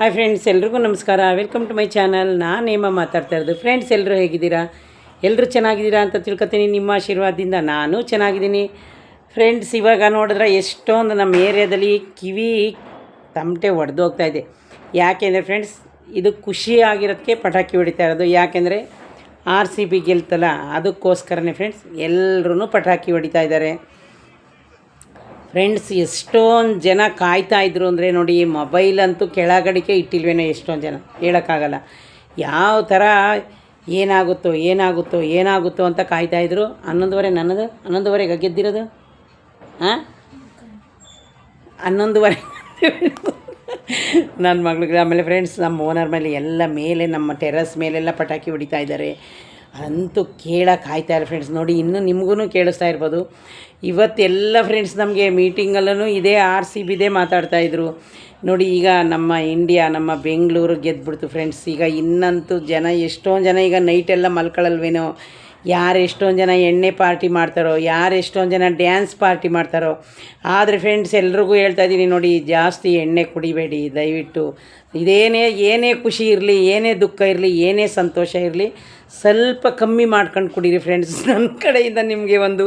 Hi friends ಎಲ್ರಿಗೂ ನಮಸ್ಕಾರ. Welcome to my channel ನಾನು ನೇಮ ಮಾತಾಡ್ತಾ ಇರೋದು. ಫ್ರೆಂಡ್ಸ್ ಎಲ್ಲರೂ ಹೇಗಿದ್ದೀರಾ? ಎಲ್ಲರೂ ಚೆನ್ನಾಗಿದ್ದೀರಾ ಅಂತ ತಿಳ್ಕೊತೀನಿ. ನಿಮ್ಮ ಆಶೀರ್ವಾದದಿಂದ ನಾನು ಚೆನ್ನಾಗಿದ್ದೀನಿ. ಫ್ರೆಂಡ್ಸ್ ಇವಾಗ ನೋಡಿದ್ರೆ ಎಷ್ಟೊಂದು ನಮ್ಮ ಏರಿಯಾದಲ್ಲಿ ಕಿವಿ ತಮಟೆ ಒಡೆದು ಹೋಗ್ತಾ ಇದೆ. ಯಾಕೆಂದರೆ ಫ್ರೆಂಡ್ಸ್ ಇದು ಖುಷಿ ಆಗಿರೋದಕ್ಕೆ ಪಟಾಕಿ ಹೊಡಿತಾ ಇರೋದು. ಯಾಕೆಂದರೆ ಆರ್ ಸಿ ಬಿ ಗೆಲ್ತಲ್ಲ, ಅದಕ್ಕೋಸ್ಕರನೇ ಫ್ರೆಂಡ್ಸ್ ಎಲ್ಲರೂ ಪಟಾಕಿ ಹೊಡಿತಾ ಇದ್ದಾರೆ. ಫ್ರೆಂಡ್ಸ್ ಎಷ್ಟೊಂದು ಜನ ಕಾಯ್ತಾ ಇದ್ರು ಅಂದರೆ ನೋಡಿ ಮೊಬೈಲ್ ಅಂತೂ ಕೆಳಗಡಿಕೆ ಇಟ್ಟಿಲ್ವೇನೋ ಎಷ್ಟೊಂದು ಜನ. ಹೇಳೋಕ್ಕಾಗಲ್ಲ. ಯಾವ ಥರ ಏನಾಗುತ್ತೋ ಏನಾಗುತ್ತೋ ಏನಾಗುತ್ತೋ ಅಂತ ಕಾಯ್ತಾ ಇದ್ರು. ಹನ್ನೊಂದುವರೆ ನನ್ನದು? ಹನ್ನೊಂದುವರೆಗೆ ಗೆದ್ದಿರೋದು ಹಾಂ ಹನ್ನೊಂದುವರೆ. ನನ್ನ ಮಗಳಿಗೆ, ಆಮೇಲೆ ಫ್ರೆಂಡ್ಸ್ ನಮ್ಮ ಓನರ್ ಮೇಲೆ ಎಲ್ಲ ಮೇಲೆ, ನಮ್ಮ ಟೆರಸ್ ಮೇಲೆಲ್ಲ ಪಟಾಕಿ ಹೊಡಿತಾ ಇದ್ದಾರೆ. ಅಂತೂ ಕೇಳಕ್ಕೆ ಆಯ್ತಾ ಇಲ್ಲ ಫ್ರೆಂಡ್ಸ್ ನೋಡಿ, ಇನ್ನೂ ನಿಮಗೂ ಕೇಳಿಸ್ತಾ ಇರ್ಬೋದು. ಇವತ್ತೆಲ್ಲ ಫ್ರೆಂಡ್ಸ್ ನಮಗೆ ಮೀಟಿಂಗಲ್ಲೂ ಇದೇ ಆರ್ ಸಿ ಬಿದೇ ಮಾತಾಡ್ತಾಯಿದ್ರು ನೋಡಿ, ಈಗ ನಮ್ಮ ಇಂಡಿಯಾ ನಮ್ಮ ಬೆಂಗಳೂರು ಗೆದ್ಬಿಡ್ತು ಫ್ರೆಂಡ್ಸ್ ಈಗ ಇನ್ನಂತೂ ಜನ, ಎಷ್ಟೊಂದು ಜನ ಈಗ ನೈಟೆಲ್ಲ ಮಲ್ಕೊಳ್ಳಲ್ವೇನೋ ಯಾರು ಎಷ್ಟೊಂದು ಜನ ಎಣ್ಣೆ ಪಾರ್ಟಿ ಮಾಡ್ತಾರೋ? ಯಾರು ಎಷ್ಟೊಂದು ಜನ ಡ್ಯಾನ್ಸ್ ಪಾರ್ಟಿ ಮಾಡ್ತಾರೋ? ಆದರೆ ಫ್ರೆಂಡ್ಸ್ ಎಲ್ರಿಗೂ ಹೇಳ್ತಾ ಇದ್ದೀನಿ, ನೋಡಿ, ಜಾಸ್ತಿ ಎಣ್ಣೆ ಕುಡಿಬೇಡಿ, ದಯವಿಟ್ಟು. ಇದೇನೇ, ಏನೇ ಖುಷಿ ಇರಲಿ, ಏನೇ ದುಃಖ ಇರಲಿ, ಏನೇ ಸಂತೋಷ ಇರಲಿ ಸ್ವಲ್ಪ ಕಮ್ಮಿ ಮಾಡ್ಕೊಂಡು ಕುಡೀರಿ ಫ್ರೆಂಡ್ಸ್ ನನ್ನ ಕಡೆಯಿಂದ ನಿಮಗೆ ಒಂದು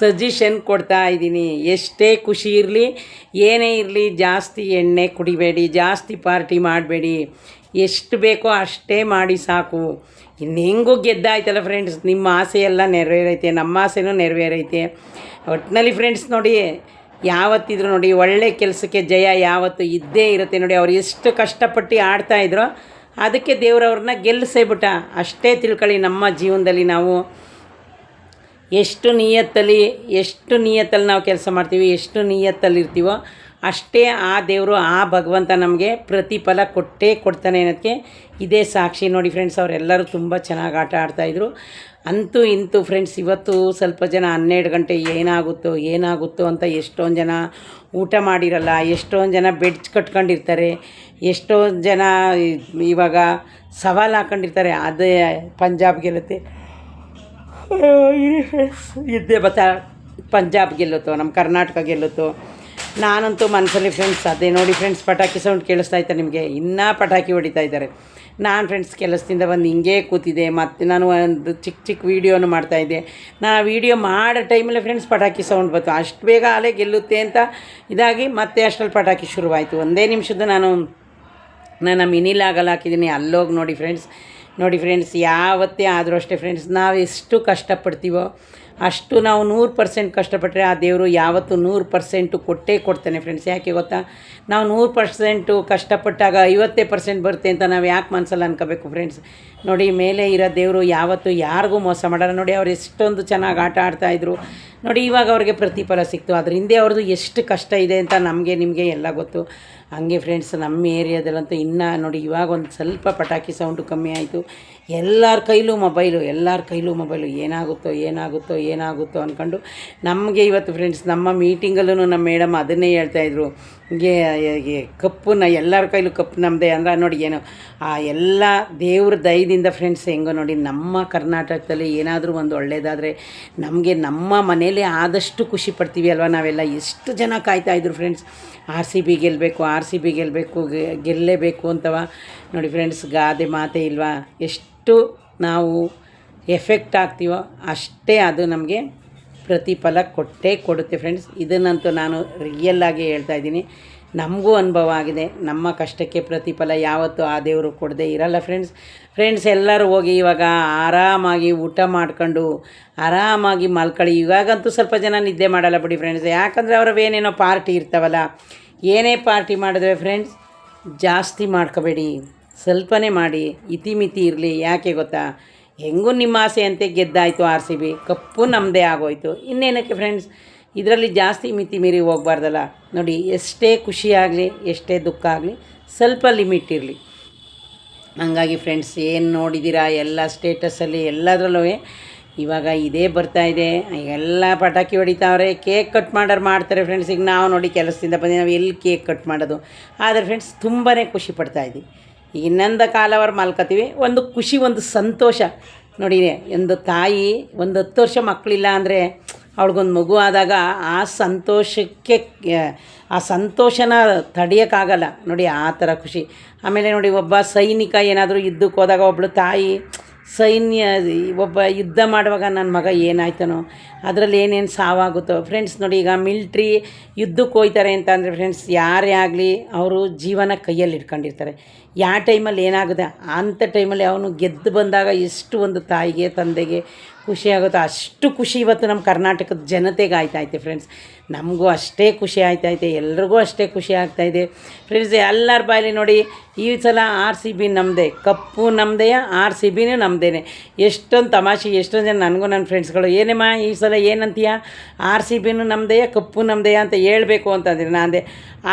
ಸಜೆಷನ್ ಕೊಡ್ತಾ ಇದ್ದೀನಿ. ಎಷ್ಟೇ ಖುಷಿ ಇರಲಿ, ಏನೇ ಇರಲಿ, ಜಾಸ್ತಿ ಎಣ್ಣೆ ಕುಡಿಬೇಡಿ, ಜಾಸ್ತಿ ಪಾರ್ಟಿ ಮಾಡಬೇಡಿ. ಎಷ್ಟು ಬೇಕೋ ಅಷ್ಟೇ ಮಾಡಿ ಸಾಕು. ಇನ್ನು ಹೆಂಗೂ ಗೆದ್ದಾಯ್ತಲ್ಲ ಫ್ರೆಂಡ್ಸ್ ನಿಮ್ಮ ಆಸೆ ಎಲ್ಲ ನೆರವೇರೈತೆ, ನಮ್ಮ ಆಸೆನೂ ನೆರವೇರೈತೆ. ಒಟ್ಟಿನಲ್ಲಿ ಫ್ರೆಂಡ್ಸ್ ನೋಡಿ, ಯಾವತ್ತಿದ್ರು ನೋಡಿ, ಒಳ್ಳೆ ಕೆಲಸಕ್ಕೆ ಜಯ ಯಾವತ್ತು ಇದ್ದೇ ಇರುತ್ತೆ ನೋಡಿ. ಅವ್ರು ಎಷ್ಟು ಕಷ್ಟಪಟ್ಟು ಆಡ್ತಾಯಿದ್ರೋ ಅದಕ್ಕೆ ದೇವರವ್ರನ್ನ ಗೆಲ್ಲಿಸೇಬಿಟ್ಟ ಅಷ್ಟೇ ತಿಳ್ಕೊಳ್ಳಿ, ನಮ್ಮ ಜೀವನದಲ್ಲಿ ನಾವು ಎಷ್ಟು ನಿಯತ್ತಲ್ಲಿ ಎಷ್ಟು ನಿಯತ್ತಲ್ಲಿ ನಾವು ಕೆಲಸ ಮಾಡ್ತೀವಿ, ಎಷ್ಟು ನಿಯತ್ತಲ್ಲಿ ಇರ್ತೀವೋ ಅಷ್ಟೇ ಆ ದೇವರು, ಆ ಭಗವಂತ ನಮಗೆ ಪ್ರತಿಫಲ ಕೊಟ್ಟೇ ಕೊಡ್ತಾನೆ ಅನ್ನೋದಕ್ಕೆ ಇದೇ ಸಾಕ್ಷಿ. ನೋಡಿ ಫ್ರೆಂಡ್ಸ್ ಅವರೆಲ್ಲರೂ ತುಂಬ ಚೆನ್ನಾಗಿ ಆಟ ಆಡ್ತಾಯಿದ್ರು ಅಂತೂ ಇಂತೂ ಫ್ರೆಂಡ್ಸ್ ಇವತ್ತು ಸ್ವಲ್ಪ ಜನ ಹನ್ನೆರಡು ಗಂಟೆ ಏನಾಗುತ್ತೋ ಏನಾಗುತ್ತೋ ಅಂತ ಎಷ್ಟೊಂದು ಜನ ಊಟ ಮಾಡಿರಲ್ಲ, ಎಷ್ಟೊಂದು ಜನ ಬೆಡ್ಜ್ ಕಟ್ಕೊಂಡಿರ್ತಾರೆ, ಎಷ್ಟೊಂದು ಜನ ಇವಾಗ ಸವಾಲು ಹಾಕೊಂಡಿರ್ತಾರೆ, ಅದೇ ಪಂಜಾಬ್ ಗೆಲ್ಲುತ್ತೆ. ಇದ್ದೇ ಬತ್ತ, ಪಂಜಾಬ್ ಗೆಲ್ಲುತ್ತೋ ನಮ್ಮ ಕರ್ನಾಟಕ ಗೆಲ್ಲುತ್ತೋ ನಾನಂತೂ ಮನಸ್ಸಲ್ಲಿ ಫ್ರೆಂಡ್ಸ್ ಅದೇ ನೋಡಿ ಫ್ರೆಂಡ್ಸ್ ಪಟಾಕಿ ಸೌಂಡ್ ಕೇಳಿಸ್ತಾ ಇತ್ತು ನಿಮಗೆ. ಇನ್ನೂ ಪಟಾಕಿ ಹೊಡಿತಾ ಇದ್ದಾರೆ. ನಾನು ಫ್ರೆಂಡ್ಸ್ ಕೆಲಸದಿಂದ ಬಂದು ಹಿಂಗೆ ಕೂತಿದ್ದೆ. ಮತ್ತು ನಾನು ಒಂದು ಚಿಕ್ಕ ಚಿಕ್ಕ ವೀಡಿಯೋನು ಮಾಡ್ತಾಯಿದ್ದೆ ನಾ ವೀಡಿಯೋ ಮಾಡೋ ಟೈಮಲ್ಲಿ ಫ್ರೆಂಡ್ಸ್ ಪಟಾಕಿ ಸೌಂಡ್ ಬಂತು. ಅಷ್ಟು ಬೇಗ ಅಲೆ ಗೆಲ್ಲುತ್ತೆ ಅಂತ ಇದಾಗಿ ಮತ್ತೆ ಅಷ್ಟರಲ್ಲಿ ಪಟಾಕಿ ಶುರುವಾಯಿತು. ಒಂದೇ ನಿಮಿಷದ ನಾನು ನನ್ನ ಮಿನಿ ಲಾಗಲ್ಲಿ ಹಾಕಿದ್ದೀನಿ. ಅಲ್ಲೋಗಿ ನೋಡಿ ಫ್ರೆಂಡ್ಸ್ ನೋಡಿ ಫ್ರೆಂಡ್ಸ್ ಯಾವತ್ತೇ ಆದರೂ ಅಷ್ಟೇ ಫ್ರೆಂಡ್ಸ್ ನಾವು ಎಷ್ಟು ಕಷ್ಟಪಡ್ತೀವೋ ಅಷ್ಟು ನಾವು ನೂರು ಪರ್ಸೆಂಟ್ ಕಷ್ಟಪಟ್ಟರೆ ಆ ದೇವರು ಯಾವತ್ತೂ ನೂರು ಪರ್ಸೆಂಟು ಕೊಟ್ಟೇ ಕೊಡ್ತಾನೆ ಫ್ರೆಂಡ್ಸ್ ಯಾಕೆ ಗೊತ್ತಾ? ನಾವು ನೂರು ಪರ್ಸೆಂಟು ಕಷ್ಟಪಟ್ಟಾಗ ಐವತ್ತೇ ಪರ್ಸೆಂಟ್ ಬರುತ್ತೆ ಅಂತ ನಾವು ಯಾಕೆ ಮನಸ್ಸಲ್ಲಿ ಅನ್ಕೋಬೇಕು ಫ್ರೆಂಡ್ಸ್ ನೋಡಿ, ಮೇಲೆ ಇರೋ ದೇವರು ಯಾವತ್ತೂ ಯಾರಿಗೂ ಮೋಸ ಮಾಡಲ್ಲ. ನೋಡಿ, ಅವ್ರು ಎಷ್ಟೊಂದು ಚೆನ್ನಾಗಿ ಆಟ ಆಡ್ತಾಯಿದ್ರು ನೋಡಿ, ಇವಾಗ ಅವ್ರಿಗೆ ಪ್ರತಿಫಲ ಸಿಕ್ತು. ಅದ್ರ ಹಿಂದೆ ಅವ್ರದ್ದು ಎಷ್ಟು ಕಷ್ಟ ಇದೆ ಅಂತ ನಮಗೆ, ನಿಮಗೆ ಎಲ್ಲ ಗೊತ್ತು. ಹಂಗೆ ಫ್ರೆಂಡ್ಸ್ ನಮ್ಮ ಏರಿಯಾದಲ್ಲಂತೂ ಇನ್ನು ನೋಡಿ ಇವಾಗ ಒಂದು ಸ್ವಲ್ಪ ಪಟಾಕಿ ಸೌಂಡು ಕಮ್ಮಿ ಆಯಿತು. ಎಲ್ಲರ ಕೈಲೂ ಮೊಬೈಲು ಎಲ್ಲರ ಕೈಲೂ ಮೊಬೈಲು ಏನಾಗುತ್ತೋ ಏನಾಗುತ್ತೋ ಏನಾಗುತ್ತೋ ಅಂದ್ಕೊಂಡು ನಮಗೆ ಇವತ್ತು ಫ್ರೆಂಡ್ಸ್ ನಮ್ಮ ಮೀಟಿಂಗಲ್ಲೂ ನಮ್ಮ ಮೇಡಮ್ ಅದನ್ನೇ ಹೇಳ್ತಾಯಿದ್ರು ಹೀಗೆ ಕಪ್ಪನ್ನ ಎಲ್ಲರ ಕೈಲೂ ಕಪ್ಪು ನಮ್ಮದೇ ಅಂದ್ರೆ ನೋಡಿ ಏನು, ಆ ಎಲ್ಲ ದೇವ್ರ ದಯದಿಂದ ಫ್ರೆಂಡ್ಸ್ ಹೆಂಗೋ ನೋಡಿ, ನಮ್ಮ ಕರ್ನಾಟಕದಲ್ಲಿ ಏನಾದರೂ ಒಂದು ಒಳ್ಳೆಯದಾದರೆ ನಮಗೆ ನಮ್ಮ ಮನೇಲಿ ಆದಷ್ಟು ಖುಷಿ ಪಡ್ತೀವಿ ಅಲ್ವಾ ನಾವೆಲ್ಲ? ಎಷ್ಟು ಜನ ಕಾಯ್ತಾಯಿದ್ರು ಫ್ರೆಂಡ್ಸ್ ಆರ್ ಸಿ ಬಿ ಗೆಲ್ಲಬೇಕು ಆರ್ ಸಿ ಬಿ ಗೆಲ್ಲಬೇಕು ಗೆಲ್ಲಲೇಬೇಕು ಅಂತವ? ನೋಡಿ ಫ್ರೆಂಡ್ಸ್ ಗಾದೆ ಮಾತೆ ಇಲ್ವಾ? ಎಷ್ಟು ನಾವು ಎಫೆಕ್ಟ್ ಆಗ್ತೀವೋ ಅಷ್ಟೇ ಅದು ನಮಗೆ ಪ್ರತಿಫಲ ಕೊಟ್ಟೇ ಕೊಡುತ್ತೆ ಫ್ರೆಂಡ್ಸ್ ಇದನ್ನಂತೂ ನಾನು ರಿಯಲ್ಲಾಗಿ ಹೇಳ್ತಾ ಇದ್ದೀನಿ. ನಮಗೂ ಅನುಭವ ಆಗಿದೆ. ನಮ್ಮ ಕಷ್ಟಕ್ಕೆ ಪ್ರತಿಫಲ ಯಾವತ್ತೂ ಆ ದೇವರು ಕೊಡದೇ ಇರಲ್ಲ ಫ್ರೆಂಡ್ಸ್ ಫ್ರೆಂಡ್ಸ್ ಎಲ್ಲರೂ ಹೋಗಿ ಇವಾಗ ಆರಾಮಾಗಿ ಊಟ ಮಾಡ್ಕೊಂಡು, ಆರಾಮಾಗಿ ಮಲ್ಕೊಳ್ಳಿ. ಇವಾಗಂತೂ ಸ್ವಲ್ಪ ಜನ ನಿದ್ದೆ ಮಾಡಲ್ಲ ಬಿಡಿ ಫ್ರೆಂಡ್ಸ್ ಯಾಕಂದರೆ ಅವ್ರವೇನೇನೋ ಪಾರ್ಟಿ ಇರ್ತಾವಲ್ಲ, ಏನೇ ಪಾರ್ಟಿ ಮಾಡಿದ್ರೆ ಫ್ರೆಂಡ್ಸ್ ಜಾಸ್ತಿ ಮಾಡ್ಕೋಬೇಡಿ. ಸ್ವಲ್ಪನೇ ಮಾಡಿ, ಇತಿಮಿತಿ ಇರಲಿ. ಯಾಕೆ ಗೊತ್ತಾ? ಹೆಂಗೂ ನಿಮ್ಮ ಆಸೆ ಅಂತೆ ಗೆದ್ದಾಯಿತು ಆರ್ ಸಿ ಬಿ. ಕಪ್ಪು ನಮ್ಮದೇ ಆಗೋಯಿತು. ಇನ್ನೇನಕ್ಕೆ ಫ್ರೆಂಡ್ಸ್ ಇದರಲ್ಲಿ ಜಾಸ್ತಿ ಮಿತಿ ಮೀರಿ ಹೋಗ್ಬಾರ್ದಲ್ಲ. ನೋಡಿ, ಎಷ್ಟೇ ಖುಷಿ ಆಗಲಿ, ಎಷ್ಟೇ ದುಃಖ ಆಗಲಿ, ಸ್ವಲ್ಪ ಲಿಮಿಟ್ ಇರಲಿ. ಹಂಗಾಗಿ ಫ್ರೆಂಡ್ಸ್ ಏನು ನೋಡಿದ್ದೀರಾ ಎಲ್ಲ ಸ್ಟೇಟಸಲ್ಲಿ ಎಲ್ಲದರಲ್ಲೂ ಇವಾಗ ಇದೇ ಬರ್ತಾ ಇದೆ. ಎಲ್ಲ ಪಟಾಕಿ ಹೊಡಿತಾವ್ರೆ ಕೇಕ್ ಕಟ್ ಮಾಡೋರು ಮಾಡ್ತಾರೆ ಫ್ರೆಂಡ್ಸ್ ಈಗ ನಾವು ನೋಡಿ ಕೆಲಸದಿಂದ ಬಂದು ನಾವು ಎಲ್ಲಿ ಕೇಕ್ ಕಟ್ ಮಾಡೋದು? ಆದರೆ ಫ್ರೆಂಡ್ಸ್ ತುಂಬಾ ಖುಷಿ ಪಡ್ತಾಯಿದ್ದೀವಿ ಇನ್ನೊಂದು ಕಾಲವರ್ ಮಲ್ಕೋತೀವಿ. ಒಂದು ಖುಷಿ, ಒಂದು ಸಂತೋಷ. ನೋಡಿ, ಒಂದು ತಾಯಿ, ಒಂದು ಹತ್ತು ವರ್ಷ ಮಕ್ಕಳಿಲ್ಲ ಅಂದರೆ ಅವಳಿಗೊಂದು ಮಗು ಆದಾಗ ಆ ಸಂತೋಷಕ್ಕೆ, ಆ ಸಂತೋಷನ ತಡೆಯೋಕ್ಕಾಗಲ್ಲ. ನೋಡಿ, ಆ ಥರ ಖುಷಿ. ಆಮೇಲೆ ನೋಡಿ, ಒಬ್ಬ ಸೈನಿಕ ಏನಾದರೂ ಯುದ್ಧಕ್ಕೆ ಹೋದಾಗ ಒಬ್ಬಳು ತಾಯಿ, ಸೈನ್ಯ, ಒಬ್ಬ ಯುದ್ಧ ಮಾಡುವಾಗ ನನ್ನ ಮಗ ಏನಾಯ್ತನೋ, ಅದರಲ್ಲಿ ಏನೇನು ಸಾವಾಗುತ್ತೋ. ಫ್ರೆಂಡ್ಸ್ ನೋಡಿ, ಈಗ ಮಿಲ್ಟ್ರಿ ಯುದ್ಧಕ್ಕೆ ಹೋಯ್ತಾರೆ ಅಂತ ಅಂದರೆ ಫ್ರೆಂಡ್ಸ್ ಯಾರೇ ಆಗಲಿ, ಅವರು ಜೀವನ ಕೈಯಲ್ಲಿ ಇಟ್ಕೊಂಡಿರ್ತಾರೆ ಯಾವ ಟೈಮಲ್ಲಿ ಏನಾಗುತ್ತೆ? ಅಂಥ ಟೈಮಲ್ಲಿ ಅವನು ಗೆದ್ದು ಬಂದಾಗ ಎಷ್ಟು ಒಂದು ತಾಯಿಗೆ, ತಂದೆಗೆ ಖುಷಿ ಆಗುತ್ತೋ. ಅಷ್ಟು ಖುಷಿ ಇವತ್ತು ನಮ್ಮ ಕರ್ನಾಟಕದ ಜನತೆಗೆ ಆಯ್ತೈತೆ ಫ್ರೆಂಡ್ಸ್ ನಮಗೂ ಅಷ್ಟೇ ಖುಷಿ ಆಯ್ತೈತೆ ಎಲ್ರಿಗೂ ಅಷ್ಟೇ ಖುಷಿ ಆಗ್ತಾಯಿದೆ. ಫ್ರೆಂಡ್ಸ್ ಎಲ್ಲರ ಬಾಯಲ್ಲಿ ನೋಡಿ, ಈ ಸಲ ಆರ್ ಸಿ ಬಿ ನಮ್ಮದೇ ಕಪ್ಪು ನಮ್ಮದೇ ಆರ್ ಸಿ ಬಿನೂ ನಮ್ಮದೇ ಎಷ್ಟೊಂದು ತಮಾಷೆ, ಎಷ್ಟೊಂದು ಜನ ನನಗೂ ನನ್ನ ಫ್ರೆಂಡ್ಸ್ಗಳು ಏನೇಮ್ಮ, ಈ ಸಲ ಏನಂತೀಯ? ಆರ್ ಸಿ ಬಿನೂ ನಮ್ಮದೇ ಕಪ್ಪು ನಮ್ಮದೇ ಅಂತ ಹೇಳಬೇಕು ಅಂತಂದರೆ ನಾನು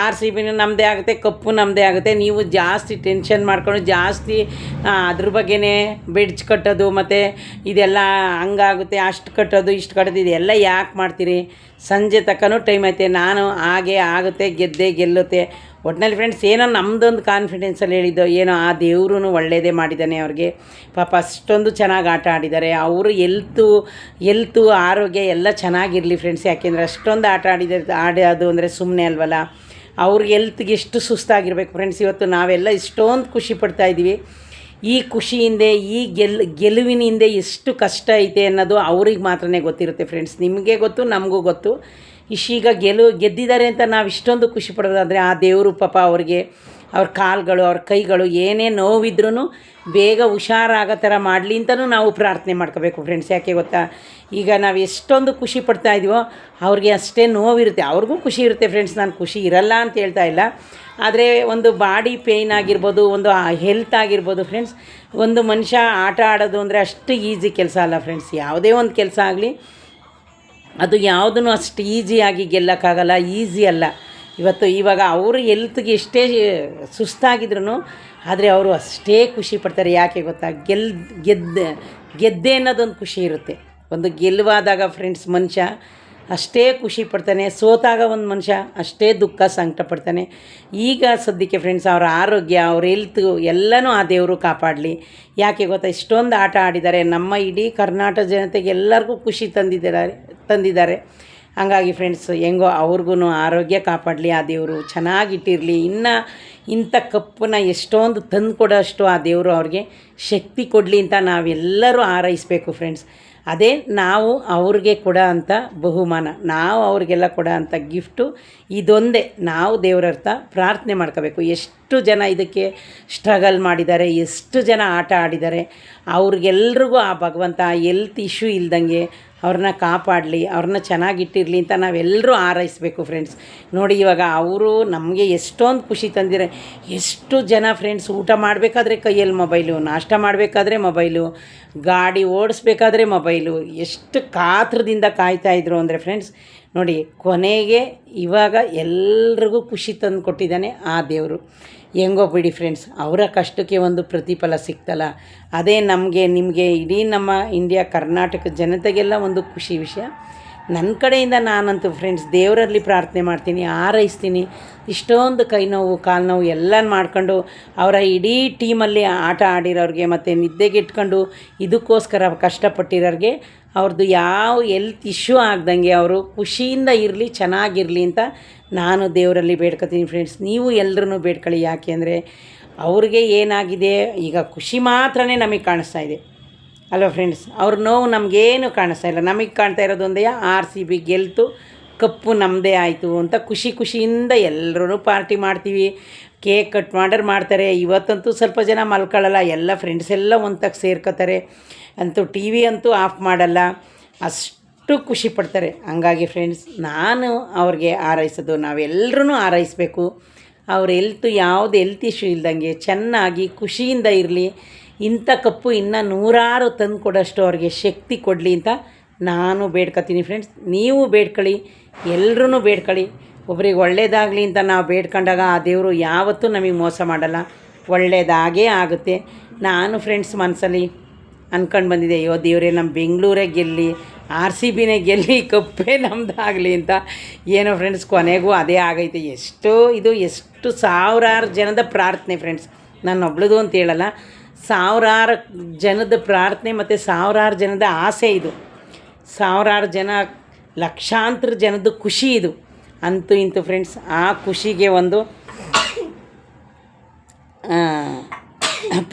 ಆರ್ ಸಿ ಬಿನೂ ನಮ್ಮದೇ ಆಗುತ್ತೆ, ಕಪ್ಪು ನಮ್ಮದೇ ಆಗುತ್ತೆ, ನೀವು ಜಾಸ್ತಿ ಟೆನ್ಷನ್ ಮಾಡ್ಕೊಂಡು ಜಾಸ್ತಿ ಅದ್ರ ಬಗ್ಗೆನೇ ಬೆಡ್ಜ್ ಕಟ್ಟೋದು ಮತ್ತು ಇದೆಲ್ಲ ಹಂಗಾಗುತ್ತೆ, ಅಷ್ಟು ಕಟ್ಟೋದು, ಇಷ್ಟು ಕಟ್ಟೋದು, ಇದೆಲ್ಲ ಯಾಕೆ ಮಾಡ್ತೀರಿ? ಸಂಜೆ ತಕ್ಕನೂ ಟೈಮ್ ಐತೆ, ನಾನು ಹಾಗೆ ಆಗುತ್ತೆ, ಗೆದ್ದೆ, ಗೆಲ್ಲುತ್ತೆ. ಒಟ್ಟಿನಲ್ಲಿ ಫ್ರೆಂಡ್ಸ್ ಏನೋ ನಮ್ಮದೊಂದು ಕಾನ್ಫಿಡೆನ್ಸಲ್ಲಿ ಹೇಳಿದ್ದೋ, ಏನೋ ಆ ದೇವ್ರೂ ಒಳ್ಳೆಯದೇ ಮಾಡಿದ್ದಾನೆ ಅವ್ರಿಗೆ. ಪಾಪ ಅಷ್ಟೊಂದು ಚೆನ್ನಾಗಿ ಆಟ ಆಡಿದ್ದಾರೆ. ಅವರು ಎಲ್ತು ಎಲ್ತು ಆರೋಗ್ಯ ಎಲ್ಲ ಚೆನ್ನಾಗಿರಲಿ ಫ್ರೆಂಡ್ಸ್ ಯಾಕೆಂದರೆ ಅಷ್ಟೊಂದು ಆಟ ಆಡಿದ ಆಡೋದು ಅಂದರೆ ಸುಮ್ಮನೆ ಅಲ್ವಲ್ಲ. ಅವ್ರಿಗೆ ಎಲ್ತ್ಗೆ ಎಷ್ಟು ಸುಸ್ತಾಗಿರ್ಬೇಕು ಫ್ರೆಂಡ್ಸ್ ಇವತ್ತು ನಾವೆಲ್ಲ ಇಷ್ಟೊಂದು ಖುಷಿ ಪಡ್ತಾ ಇದ್ದೀವಿ. ಈ ಖುಷಿಯಿಂದ, ಈ ಗೆಲ್ ಗೆಲುವಿನ ಹಿಂದೆ ಎಷ್ಟು ಕಷ್ಟ ಐತೆ ಅನ್ನೋದು ಅವ್ರಿಗೆ ಮಾತ್ರನೇ ಗೊತ್ತಿರುತ್ತೆ ಫ್ರೆಂಡ್ಸ್ ನಿಮಗೆ ಗೊತ್ತು, ನಮಗೂ ಗೊತ್ತು. ಇಷ್ಟೀಗ ಗೆಲು, ಗೆದ್ದಿದ್ದಾರೆ ಅಂತ ನಾವು ಇಷ್ಟೊಂದು ಖುಷಿ ಪಡೋದಾದರೆ ಆ ದೇವರು ಪಾಪ ಅವ್ರಿಗೆ. ಅವ್ರ ಕಾಲುಗಳು, ಅವ್ರ ಕೈಗಳು ಏನೇ ನೋವಿದ್ರೂ ಬೇಗ ಹುಷಾರಾಗೋ ಥರ ಮಾಡಲಿ ಅಂತಲೂ ನಾವು ಪ್ರಾರ್ಥನೆ ಮಾಡ್ಕೋಬೇಕು ಫ್ರೆಂಡ್ಸ್ ಯಾಕೆ ಗೊತ್ತಾ? ಈಗ ನಾವು ಎಷ್ಟೊಂದು ಖುಷಿ ಪಡ್ತಾ ಇದೀವೋ ಅವ್ರಿಗೆ ಅಷ್ಟೇ ನೋವಿರುತ್ತೆ. ಅವ್ರಿಗೂ ಖುಷಿ ಇರುತ್ತೆ ಫ್ರೆಂಡ್ಸ್ ನಾನು ಖುಷಿ ಇರಲ್ಲ ಅಂತ ಹೇಳ್ತಾ ಇಲ್ಲ. ಆದರೆ ಒಂದು ಬಾಡಿ ಪೇಯ್ನ್ ಆಗಿರ್ಬೋದು, ಒಂದು ಹೆಲ್ತ್ ಆಗಿರ್ಬೋದು ಫ್ರೆಂಡ್ಸ್ ಒಂದು ಮನುಷ್ಯ ಆಟ ಆಡೋದು ಅಂದರೆ ಅಷ್ಟು ಈಸಿ ಕೆಲಸ ಅಲ್ಲ ಫ್ರೆಂಡ್ಸ್ ಯಾವುದೇ ಒಂದು ಕೆಲಸ ಆಗಲಿ, ಅದು ಯಾವುದೂ ಅಷ್ಟು ಈಸಿಯಾಗಿ ಗೆಲ್ಲಕ್ಕಾಗಲ್ಲ ಈಸಿ ಅಲ್ಲ. ಇವತ್ತು ಇವಾಗ ಅವರು ಎಲ್ತ್ಗೆ ಎಷ್ಟೇ ಸುಸ್ತಾಗಿದ್ರು ಆದರೆ ಅವರು ಅಷ್ಟೇ ಖುಷಿ ಪಡ್ತಾರೆ. ಯಾಕೆ ಗೊತ್ತಾ? ಗೆಲ್, ಗೆದ್ದೆ ಗೆದ್ದೆ ಅನ್ನೋದೊಂದು ಖುಷಿ ಇರುತ್ತೆ. ಒಂದು ಗೆಲುವಾದಾಗ ಫ್ರೆಂಡ್ಸ್ ಮನುಷ್ಯ ಅಷ್ಟೇ ಖುಷಿ ಪಡ್ತಾನೆ, ಸೋತಾಗ ಒಂದು ಮನುಷ್ಯ ಅಷ್ಟೇ ದುಃಖ ಸಂಕಟ ಪಡ್ತಾನೆ. ಈಗ ಸದ್ಯಕ್ಕೆ ಫ್ರೆಂಡ್ಸ್ ಅವರ ಆರೋಗ್ಯ, ಅವ್ರ ಹೆಲ್ತು ಎಲ್ಲನೂ ಆ ದೇವರು ಕಾಪಾಡಲಿ. ಯಾಕೆ ಗೊತ್ತಾ? ಇಷ್ಟೊಂದು ಆಟ ಆಡಿದ್ದಾರೆ. ನಮ್ಮ ಇಡೀ ಕರ್ನಾಟಕ ಜನತೆಗೆ ಎಲ್ಲರಿಗೂ ಖುಷಿ ತಂದಿದ್ದಾರೆ ತಂದಿದ್ದಾರೆ. ಹಂಗಾಗಿ ಫ್ರೆಂಡ್ಸ್ ಹೆಂಗೋ ಅವ್ರಿಗೂ ಆರೋಗ್ಯ ಕಾಪಾಡಲಿ, ಆ ದೇವರು ಚೆನ್ನಾಗಿಟ್ಟಿರಲಿ. ಇನ್ನು ಇಂಥ ಕಪ್ಪನ್ನ ಎಷ್ಟೊಂದು ತಂದು ಕೊಡೋಷ್ಟು ಆ ದೇವರು ಅವ್ರಿಗೆ ಶಕ್ತಿ ಕೊಡಲಿ ಅಂತ ನಾವೆಲ್ಲರೂ ಹಾರೈಸ್ಬೇಕು ಫ್ರೆಂಡ್ಸ್ ಅದೇ ನಾವು ಅವ್ರಿಗೆ ಕೊಡೋ ಅಂಥ ಬಹುಮಾನ, ನಾವು ಅವ್ರಿಗೆಲ್ಲ ಕೊಡೋ ಅಂಥ ಗಿಫ್ಟು ಇದೊಂದೇ. ನಾವು ದೇವರರ್ಥ ಪ್ರಾರ್ಥನೆ ಮಾಡ್ಕೋಬೇಕು. ಎಷ್ಟು ಜನ ಇದಕ್ಕೆ ಸ್ಟ್ರಗಲ್ ಮಾಡಿದ್ದಾರೆ, ಎಷ್ಟು ಜನ ಆಟ ಆಡಿದ್ದಾರೆ, ಅವ್ರಿಗೆಲ್ರಿಗೂ ಆ ಭಗವಂತ ಎಲ್ತ್ ಇಶ್ಯೂ ಇಲ್ದಂಗೆ ಅವ್ರನ್ನ ಕಾಪಾಡಲಿ, ಅವ್ರನ್ನ ಚೆನ್ನಾಗಿಟ್ಟಿರಲಿ ಅಂತ ನಾವೆಲ್ಲರೂ ಆರೈಸಬೇಕು ಫ್ರೆಂಡ್ಸ್ ನೋಡಿ ಇವಾಗ ಅವರು ನಮಗೆ ಎಷ್ಟೊಂದು ಖುಷಿ ತಂದಿರ. ಎಷ್ಟು ಜನ ಫ್ರೆಂಡ್ಸ್ ಊಟ ಮಾಡಬೇಕಾದ್ರೆ ಕೈಯಲ್ಲಿ ಮೊಬೈಲು ನಾಷ್ಟ ಮಾಡಬೇಕಾದ್ರೆ ಮೊಬೈಲು ಗಾಡಿ ಓಡಿಸ್ಬೇಕಾದ್ರೆ ಮೊಬೈಲು ಎಷ್ಟು ಕಾತ್ರದಿಂದ ಕಾಯ್ತಾಯಿದ್ರು ಅಂದರೆ ಫ್ರೆಂಡ್ಸ್ ನೋಡಿ ಕೊನೆಗೆ ಇವಾಗ ಎಲ್ರಿಗೂ ಖುಷಿ ತಂದು ಕೊಟ್ಟಿದ್ದಾನೆ ಆ ದೇವರು. ಹೆಂಗೋ ಬಿಡಿ ಫ್ರೆಂಡ್ಸ್ ಅವರ ಕಷ್ಟಕ್ಕೆ ಒಂದು ಪ್ರತಿಫಲ ಸಿಕ್ತಲ್ಲ. ಅದೇ ನಮಗೆ, ನಿಮಗೆ ಇಡೀ ನಮ್ಮ ಇಂಡಿಯಾ ಕರ್ನಾಟಕ ಜನತೆಗೆಲ್ಲ ಒಂದು ಖುಷಿ ವಿಷಯ. ನನ್ನ ಕಡೆಯಿಂದ ನಾನಂತೂ ಫ್ರೆಂಡ್ಸ್ ದೇವರಲ್ಲಿ ಪ್ರಾರ್ಥನೆ ಮಾಡ್ತೀನಿ ಆರೈಸ್ತೀನಿ ಇಷ್ಟೊಂದು ಕೈ ನೋವು, ಕಾಲು ನೋವು ಎಲ್ಲ ಮಾಡ್ಕೊಂಡು ಅವರ ಇಡೀ ಟೀಮಲ್ಲಿ ಆಟ ಆಡಿರೋರಿಗೆ ಮತ್ತು ನಿದ್ದೆಗೆಟ್ಕೊಂಡು ಇದಕ್ಕೋಸ್ಕರ ಕಷ್ಟಪಟ್ಟಿರೋರಿಗೆ ಅವ್ರದ್ದು ಯಾವ ಎಲ್ತ್ ಇಶ್ಯೂ ಆಗ್ದಂಗೆ ಅವರು ಖುಷಿಯಿಂದ ಇರಲಿ, ಚೆನ್ನಾಗಿರಲಿ ಅಂತ ನಾನು ದೇವರಲ್ಲಿ ಬೇಡ್ಕೊತೀನಿ ಫ್ರೆಂಡ್ಸ್ ನೀವು ಎಲ್ಲರೂ ಬೇಡ್ಕೊಳ್ಳಿ. ಯಾಕೆ ಅಂದರೆ ಅವ್ರಿಗೆ ಏನಾಗಿದೆ? ಈಗ ಖುಷಿ ಮಾತ್ರನೇ ನಮಗೆ ಕಾಣಿಸ್ತಾ ಇದೆ. ಅಲ್ವಾ ಫ್ರೆಂಡ್ಸ್ ಅವ್ರ ನೋವು ನಮಗೇನು ಕಾಣಿಸ್ತಾ ಇಲ್ಲ. ನಮಗೆ ಕಾಣ್ತಾ ಇರೋದು ಒಂದೇ ಆರ್ ಸಿ ಬಿ ಗೆಲ್ತು, ಕಪ್ಪು ನಮ್ಮದೇ ಆಯಿತು ಅಂತ ಖುಷಿ ಖುಷಿಯಿಂದ ಎಲ್ಲರೂ ಪಾರ್ಟಿ ಮಾಡ್ತೀವಿ. ಕೇಕ್ ಕಟ್ ಮಾಡರ್ ಮಾಡ್ತಾರೆ. ಇವತ್ತಂತೂ ಸ್ವಲ್ಪ ಜನ ಮಲ್ಕೊಳ್ಳಲ್ಲ. ಎಲ್ಲ ಫ್ರೆಂಡ್ಸ್ ಎಲ್ಲ ಒಂದಕ್ಕೆ ಸೇರ್ಕೋತಾರೆ. ಅಂತೂ ಟಿ ವಿ ಅಂತೂ ಆಫ್ ಮಾಡಲ್ಲ. ಅಷ್ಟು ಖುಷಿ ಪಡ್ತಾರೆ. ಹಂಗಾಗಿ ಫ್ರೆಂಡ್ಸ್ ನಾನು ಅವ್ರಿಗೆ ಆರೈಸೋದು ನಾವೆಲ್ಲರೂ ಆರೈಸಬೇಕು. ಅವ್ರ ಎಲ್ತು ಯಾವುದು ಎಲ್ತ್ ಇಶ್ಯೂ ಇಲ್ದಂಗೆ ಚೆನ್ನಾಗಿ ಖುಷಿಯಿಂದ ಇರಲಿ. ಇಂಥ ಕಪ್ಪು ಇನ್ನೂ ನೂರಾರು ತಂದು ಕೊಡೋಷ್ಟು ಅವ್ರಿಗೆ ಶಕ್ತಿ ಕೊಡಲಿ ಅಂತ ನಾನು ಬೇಡ್ಕೊತೀನಿ ಫ್ರೆಂಡ್ಸ್ ನೀವು ಬೇಡ್ಕೊಳ್ಳಿ ಎಲ್ಲರೂ ಬೇಡ್ಕೊಳ್ಳಿ. ಒಬ್ರಿಗೆ ಒಳ್ಳೇದಾಗಲಿ ಅಂತ ನಾವು ಬೇಡ್ಕೊಂಡಾಗ ಆ ದೇವರು ಯಾವತ್ತೂ ನಮಗೆ ಮೋಸ ಮಾಡಲ್ಲ. ಒಳ್ಳೆಯದಾಗೇ ಆಗುತ್ತೆ. ನಾನು ಫ್ರೆಂಡ್ಸ್ ಮನಸ್ಸಲ್ಲಿ ಅಂದ್ಕೊಂಡು ಬಂದಿದೆ, ಅಯ್ಯೋ ದೇವರೇ ನಮ್ಮ ಬೆಂಗಳೂರೇ ಗೆಲ್ಲಿ, ಆರ್ ಸಿ ಬಿನೇ ಗೆಲ್ಲಿ, ಕಪ್ಪೇ ನಮ್ಮದಾಗಲಿ ಅಂತ. ಏನೋ ಫ್ರೆಂಡ್ಸ್ ಕೊನೆಗೂ ಅದೇ ಆಗೈತೆ. ಎಷ್ಟು ಇದು, ಎಷ್ಟು ಸಾವಿರಾರು ಜನದ ಪ್ರಾರ್ಥನೆ ಫ್ರೆಂಡ್ಸ್ ನಾನು ಒಬ್ಳದು ಅಂತ ಹೇಳಲ್ಲ, ಸಾವಿರಾರು ಜನದ ಪ್ರಾರ್ಥನೆ ಮತ್ತು ಸಾವಿರಾರು ಜನದ ಆಸೆ ಇದು. ಸಾವಿರಾರು ಜನ, ಲಕ್ಷಾಂತರ ಜನದ ಖುಷಿ ಇದು. ಅಂತೂ ಇಂತು ಫ್ರೆಂಡ್ಸ್ ಆ ಖುಷಿಗೆ ಒಂದು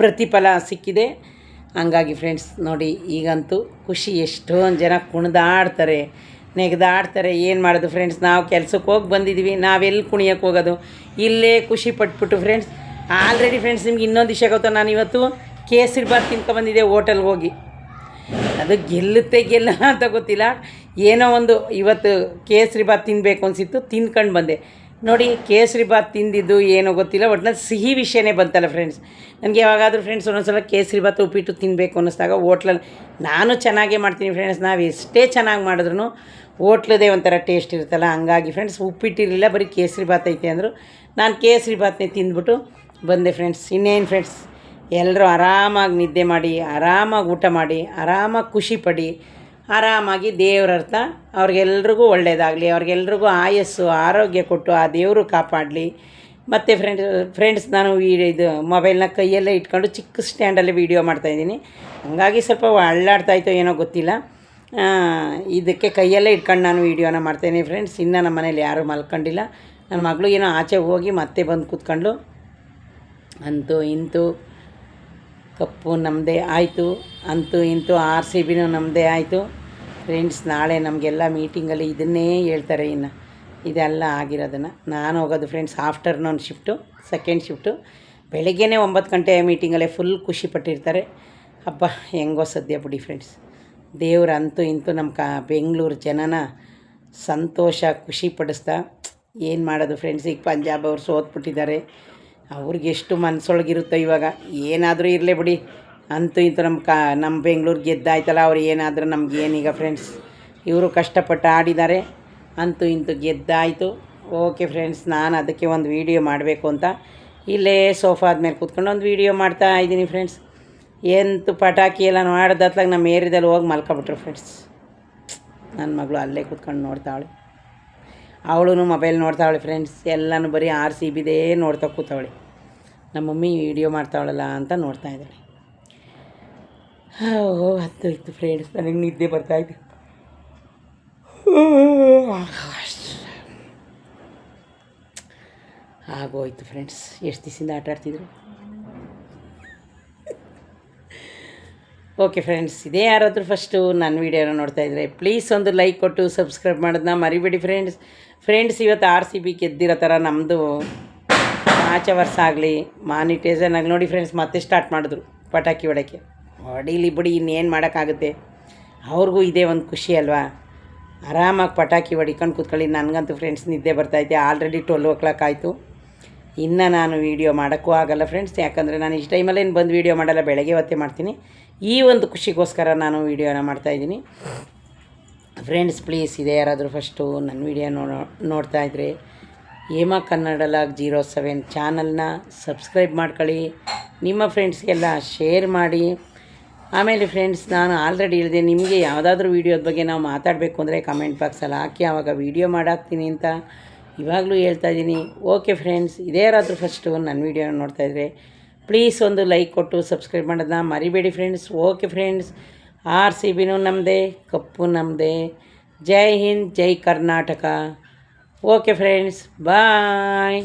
ಪ್ರತಿಫಲ ಸಿಕ್ಕಿದೆ. ಹಂಗಾಗಿ ಫ್ರೆಂಡ್ಸ್ ನೋಡಿ, ಈಗಂತೂ ಖುಷಿ ಎಷ್ಟೊಂದು ಜನ ಕುಣಿದಾಡ್ತಾರೆ. ನೆಗೆದಾಡ್ತಾರೆ, ಏನು ಮಾಡೋದು ಫ್ರೆಂಡ್ಸ್ ನಾವು ಕೆಲ್ಸಕ್ಕೆ ಹೋಗಿ ಬಂದಿದ್ದೀವಿ ನಾವೆಲ್ಲಿ ಕುಣಿಯೋಕ್ಕೆ ಹೋಗೋದು? ಇಲ್ಲೇ ಖುಷಿ ಪಟ್ಬಿಟ್ಟು ಫ್ರೆಂಡ್ಸ್ ಆಲ್ರೆಡಿ ಫ್ರೆಂಡ್ಸ್ ನಿಮ್ಗೆ ಇನ್ನೊಂದು ವಿಷಯ ಗೊತ್ತಾ? ನಾನು ಇವತ್ತು ಕೇಸರಿ ಬಾತ್ ತಿನ್ಕೊಂಬಂದಿದ್ದೆ ಹೋಟೆಲ್ಗೆ ಹೋಗಿ. ಅದು ಗೆಲ್ಲುತ್ತೆ ಗೆಲ್ಲ ಅಂತ ಗೊತ್ತಿಲ್ಲ. ಏನೋ ಒಂದು ಇವತ್ತು ಕೇಸರಿ ಬಾತ್ ತಿನ್ನಬೇಕು ಅನಿಸಿತ್ತು, ತಿನ್ಕೊಂಡು ಬಂದೆ. ನೋಡಿ, ಕೇಸರಿ ಬಾತ್ ತಿಂದಿದ್ದು ಏನೋ ಗೊತ್ತಿಲ್ಲ ಒಟ್ನಲ್ಲಿ ಸಿಹಿ ವಿಷಯನೇ ಬಂತಲ್ಲ ಫ್ರೆಂಡ್ಸ್ ನನಗೆ ಯಾವಾಗಾದರೂ ಫ್ರೆಂಡ್ಸ್ ಒಂದೊಂದ್ಸಲ ಕೇಸರಿ ಬಾತ್ ಉಪ್ಪಿಟ್ಟು ತಿನ್ನಬೇಕು ಅನ್ನಿಸ್ದಾಗ ಹೋಟ್ಲಲ್ಲಿ ನಾನು ಚೆನ್ನಾಗೇ ಮಾಡ್ತೀನಿ ಫ್ರೆಂಡ್ಸ್ ನಾವು ಎಷ್ಟೇ ಚೆನ್ನಾಗಿ ಮಾಡಿದ್ರು ಹೋಟ್ಲದೇ ಒಂಥರ ಟೇಸ್ಟ್ ಇರುತ್ತಲ್ಲ, ಹಂಗಾಗಿ ಫ್ರೆಂಡ್ಸ್ ಉಪ್ಪಿಟ್ಟಿರಲಿಲ್ಲ, ಬರೀ ಕೇಸರಿ ಬಾತ್ ಐತೆ ಅಂದರು. ನಾನು ಕೇಸರಿ ಬಾತ್ನೇ ತಿಂದ್ಬಿಟ್ಟು ಬಂದೆ ಫ್ರೆಂಡ್ಸ್ ಇನ್ನೇನು ಫ್ರೆಂಡ್ಸ್ ಎಲ್ಲರೂ ಆರಾಮಾಗಿ ನಿದ್ದೆ ಮಾಡಿ, ಆರಾಮಾಗಿ ಊಟ ಮಾಡಿ, ಆರಾಮಾಗಿ ಖುಷಿ ಪಡಿ ಆರಾಮಾಗಿ ದೇವ್ರ ಅರ್ಥ. ಅವ್ರಿಗೆಲ್ರಿಗೂ ಒಳ್ಳೆಯದಾಗಲಿ ಅವ್ರಿಗೆಲ್ರಿಗೂ ಆಯಸ್ಸು, ಆರೋಗ್ಯ ಕೊಟ್ಟು ಆ ದೇವರು ಕಾಪಾಡಲಿ. ಮತ್ತು ಫ್ರೆಂಡ್ ಫ್ರೆಂಡ್ಸ್ ನಾನು ಈ ಇದು ಮೊಬೈಲ್ನ ಕೈಯಲ್ಲೇ ಇಟ್ಕೊಂಡು ಚಿಕ್ಕ ಸ್ಟ್ಯಾಂಡಲ್ಲಿ ವೀಡಿಯೋ ಮಾಡ್ತಾಯಿದ್ದೀನಿ ಹಂಗಾಗಿ ಸ್ವಲ್ಪ ಅಳ್ಳಾಡ್ತಾಯಿತ್ತೋ ಏನೋ ಗೊತ್ತಿಲ್ಲ. ಇದಕ್ಕೆ ಕೈಯಲ್ಲೇ ಇಟ್ಕೊಂಡು ನಾನು ವೀಡಿಯೋನ ಮಾಡ್ತಾಯಿದ್ದೀನಿ ಫ್ರೆಂಡ್ಸ್ ಇನ್ನೂ ನಮ್ಮ ಮನೇಲಿ ಯಾರೂ ಮಲ್ಕೊಂಡಿಲ್ಲ. ನನ್ನ ಮಗಳು ಏನೋ ಆಚೆ ಹೋಗಿ ಮತ್ತೆ ಬಂದು ಕೂತ್ಕೊಂಡು, ಅಂತೂ ಇಂತೂ ಕಪ್ಪು ನಮ್ಮದೇ ಆಯಿತು, ಅಂತೂ ಇಂತೂ ಆರ್ ಸಿ ಬಿನೂ ನಮ್ಮದೇ ಆಯಿತು. ಫ್ರೆಂಡ್ಸ್ ನಾಳೆ ನಮಗೆಲ್ಲ ಮೀಟಿಂಗಲ್ಲಿ ಇದನ್ನೇ ಹೇಳ್ತಾರೆ ಇನ್ನು. ಇದೆಲ್ಲ ಆಗಿರೋದನ್ನು. ನಾನು ಹೋಗೋದು friends afternoon shift second shift ಬೆಳಗ್ಗೆನೇ ಒಂಬತ್ತು ಗಂಟೆ ಮೀಟಿಂಗಲ್ಲೇ ಫುಲ್ ಖುಷಿ ಪಟ್ಟಿರ್ತಾರೆ. ಹಬ್ಬ ಹೆಂಗೋ ಸದ್ಯ ಬಿಡಿ ಫ್ರೆಂಡ್ಸ್ ದೇವ್ರು ಅಂತೂ ಇಂತೂ ನಮ್ಮ ಕ, ಬೆಂಗಳೂರು ಜನನ ಸಂತೋಷ, ಖುಷಿ ಪಡಿಸ್ತಾ ಏನು ಮಾಡೋದು ಫ್ರೆಂಡ್ಸ್ ಈಗ ಪಂಜಾಬ್ ಅವ್ರು ಸೋತ್ಬಿಟ್ಟಿದ್ದಾರೆ. ಅವ್ರಿಗೆ ಎಷ್ಟು ಮನಸ್ಸೊಳಗಿರುತ್ತೋ ಇವಾಗ. ಏನಾದರೂ ಇರಲಿ ಬಿಡಿ. ಅಂತೂ ಇಂತೂ ನಮ್ಮ ಕಾ, ನಮ್ಮ ಬೆಂಗಳೂರು ಗೆದ್ದಾಯ್ತಲ್ಲ ಅವ್ರು, ಏನಾದರೂ ನಮ್ಗೆ ಏನೀಗ ಫ್ರೆಂಡ್ಸ್ ಇವರು ಕಷ್ಟಪಟ್ಟು ಆಡಿದ್ದಾರೆ. ಅಂತೂ ಇಂತೂ ಗೆದ್ದಾಯಿತು. ಓಕೆ ಫ್ರೆಂಡ್ಸ್ ನಾನು ಅದಕ್ಕೆ ಒಂದು ವೀಡಿಯೋ ಮಾಡಬೇಕು ಅಂತ. ಇಲ್ಲೇ ಸೋಫಾ ಆದಮೇಲೆ ಕೂತ್ಕೊಂಡು ಒಂದು ವೀಡಿಯೋ ಮಾಡ್ತಾ ಇದ್ದೀನಿ ಫ್ರೆಂಡ್ಸ್ ಎಂತು ಪಟಾಕಿ ಎಲ್ಲ ನೋಡ್ದತ್ಲಾಗ ನಮ್ಮ ಏರಿಯಾದಲ್ಲಿ ಹೋಗಿ ಮಲ್ಕೊಬಿಟ್ರು ಫ್ರೆಂಡ್ಸ್ ನನ್ನ ಮಗಳು ಅಲ್ಲೇ ಕೂತ್ಕೊಂಡು ನೋಡ್ತಾವಳೆ. ಅವಳು ಮೊಬೈಲ್ ನೋಡ್ತಾವಳೆ ಫ್ರೆಂಡ್ಸ್ ಎಲ್ಲನೂ ಬರೀ ಆರ್ ಸಿ ಬಿದೇ ನೋಡ್ತಾ ಕೂತವಳೆ. ನಮ್ಮ ಮಮ್ಮಿ ವೀಡಿಯೋ ಮಾಡ್ತಾವಳಲ್ಲ ಅಂತ ನೋಡ್ತಾ ಇದ್ದಾಳೆ. ಓ ಹತ್ತು ಇತ್ತು ಫ್ರೆಂಡ್ಸ್ ನನಗೆ ನಿದ್ದೆ ಬರ್ತಾ ಬರ್ತಾಯಿತ್ತು ಆಗೋಯ್ತು ಫ್ರೆಂಡ್ಸ್ ಎಷ್ಟು ದಿವಸದಿಂದ ಆಟ ಆಡ್ತಿದ್ರು? ಓಕೆ ಫ್ರೆಂಡ್ಸ್ ಇದೇ ಯಾರಾದರೂ ಫಸ್ಟು ನನ್ನ ವೀಡಿಯೋನ ನೋಡ್ತಾ ಇದ್ದರೆ ಪ್ಲೀಸ್ ಒಂದು ಲೈಕ್ ಕೊಟ್ಟು ಸಬ್ಸ್ಕ್ರೈಬ್ ಮಾಡೋದನ್ನ ಮರಿಬೇಡಿ ಫ್ರೆಂಡ್ಸ್ ಫ್ರೆಂಡ್ಸ್ ಇವತ್ತು ಆರ್ ಸಿ ಬಿ ಗೆದ್ದಿರೋ ಥರ ನಮ್ಮದು ಆಚೆ ವರ್ಷ ಆಗಲಿ ಮಾನಿಟೈಸನ್ ಆಗಲಿ, ನೋಡಿ ಫ್ರೆಂಡ್ಸ್ ಮತ್ತೆ ಸ್ಟಾರ್ಟ್ ಮಾಡಿದ್ರು ಪಟಾಕಿ ಹೊಡೋಕ್ಕೆ ಹೊಡೀಲಿ ಬಿಡಿ, ಇನ್ನೇನು ಮಾಡೋಕ್ಕಾಗುತ್ತೆ? ಅವ್ರಿಗೂ ಇದೇ ಒಂದು ಖುಷಿ ಅಲ್ವಾ? ಆರಾಮಾಗಿ ಪಟಾಕಿ ಹೊಡಿಕೊಂಡು ಕೂತ್ಕೊಳ್ಳಿ. ನನಗಂತೂ ಫ್ರೆಂಡ್ಸ್ ನಿದ್ದೆ ಬರ್ತೈತೆ ಆಲ್ರೆಡಿ ಟ್ವೆಲ್ ಓ ಕ್ಲಾಕ್ ಆಯಿತು. ಇನ್ನು ನಾನು ವೀಡಿಯೋ ಮಾಡೋಕ್ಕೂ ಆಗಲ್ಲ ಫ್ರೆಂಡ್ಸ್ ಯಾಕಂದರೆ ನಾನು ಇಷ್ಟು ಟೈಮಲ್ಲೇನು ಬಂದು ವೀಡಿಯೋ ಮಾಡಲ್ಲ, ಬೆಳಗ್ಗೆ ಹೊತ್ತೇ ಮಾಡ್ತೀನಿ. ಈ ಒಂದು ಖುಷಿಗೋಸ್ಕರ ನಾನು ವೀಡಿಯೋನ ಮಾಡ್ತಾಯಿದ್ದೀನಿ ಫ್ರೆಂಡ್ಸ್ ಪ್ಲೀಸ್ ಇದೆ ಯಾರಾದರೂ ಫಸ್ಟು ನನ್ನ ವೀಡಿಯೋ ನೋ ನೋಡ್ತಾ ಇದ್ದರೆ Hema Kannada log zero seven ಚಾನಲ್ನ ಸಬ್ಸ್ಕ್ರೈಬ್ ಮಾಡ್ಕೊಳ್ಳಿ. ನಿಮ್ಮ ಫ್ರೆಂಡ್ಸ್ಗೆಲ್ಲ ಶೇರ್ ಮಾಡಿ. ಆಮೇಲೆ ಫ್ರೆಂಡ್ಸ್ ನಾನು ಆಲ್ರೆಡಿ ಹೇಳಿದೆ, ನಿಮಗೆ ಯಾವುದಾದ್ರೂ ವೀಡಿಯೋದ ಬಗ್ಗೆ ನಾವು ಮಾತಾಡಬೇಕು ಅಂದರೆ ಕಮೆಂಟ್ ಬಾಕ್ಸಲ್ಲಿ ಹಾಕಿ, ಆವಾಗ ವೀಡಿಯೋ ಮಾಡಾಕ್ತೀನಿ ಅಂತ ಇವಾಗಲೂ ಹೇಳ್ತಾ ಇದ್ದೀನಿ. ಓಕೆ ಫ್ರೆಂಡ್ಸ್ ಇದೇ ಯಾರಾದರೂ ಫಸ್ಟು ನನ್ನ ವೀಡಿಯೋ ನೋಡ್ತಾಯಿದ್ರೆ ಪ್ಲೀಸ್ ಒಂದು ಲೈಕ್ ಕೊಟ್ಟು ಸಬ್ಸ್ಕ್ರೈಬ್ ಮಾಡೋದನ್ನ ಮರಿಬೇಡಿ friends okay friends R C ಬಿನೂ ನಮ್ಮದೇ ಕಪ್ಪು ನಮ್ಮದೇ ಜೈ ಹಿಂದ್, ಜೈ ಕರ್ನಾಟಕ. Okay friends bye